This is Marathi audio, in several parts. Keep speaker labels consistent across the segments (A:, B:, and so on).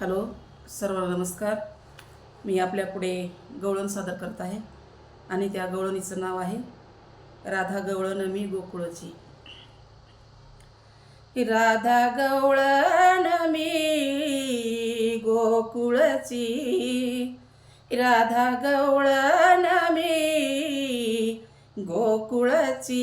A: हॅलो सर्व नमस्कार. मी आपल्या पुढे गवळण सादर करत आहे आणि त्या गवळणीचं नाव आहे राधा गवळण मी गोकुळची राधा गवळण मी गोकुळची राधा गवळण मी गोकुळची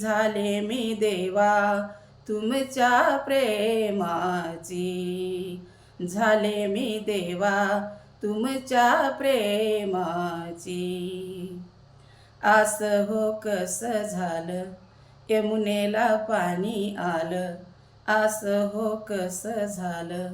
A: झाले मी देवा तुमच्या प्रेमाची. झाले मी देवा तुमच्या प्रेमाची. आस हो कस झालं? यमुनेला पाणी आलं. आस हो कस झालं?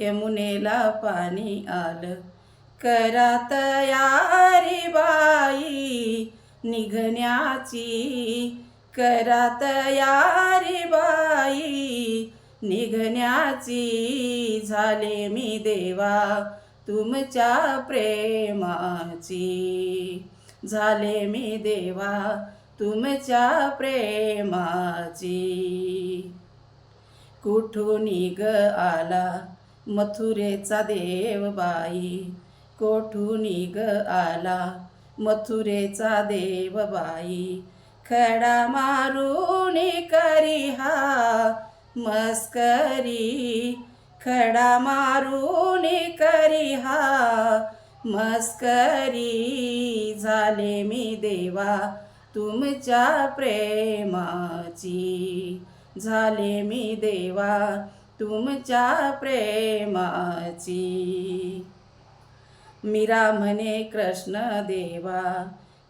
A: यमुनेला पाणी आलं. करा तयारी बाई निघण्याची. करा तयारी निघण्याची झाले मी देवा तुमच्या प्रेमाची. झाले मी देवा तुमच्या प्रेमाची. कुठून ग आला मथुरेचा देव बाई? कोठून ग आला मथुरेचा देव बाई? खडा मारून करी हा मस्करी खडा मारून करी हा. मस्करी झाले मी देवा तुमच्या प्रेमाची. झाले मी देवा तुमच्या प्रेमाची. मीरा म्हणे कृष्ण देवा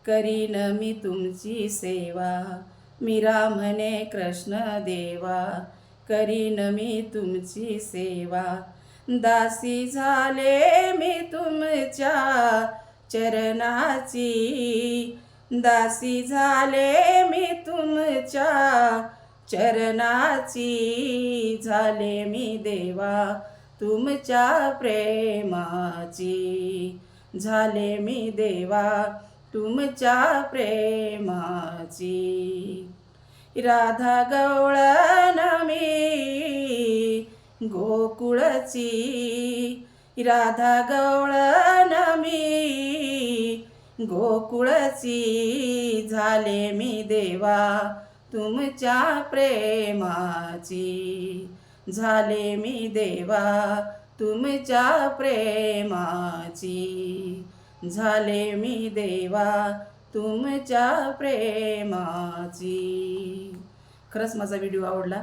A: करीन मी तुमची सेवा. मीरा म्हणे कृष्ण देवा करीन मी तुमची सेवा. दासी झाले मी तुमच्या चरणाची. दासी झाले मी तुमच्या चरणाची. झाले मी देवा तुमच्या प्रेमाची. झाले मी देवा तुमच्या प्रेमाची. राधा गवळण मी गोकुळची राधा गवळण मी गोकुळची झाले मी देवा तुमच्या प्रेमाची झाले मी देवा तुमच्या प्रेमाची झाले मी देवा तुमच्या प्रेमाची. खरंच माझा व्हिडिओ आवडला.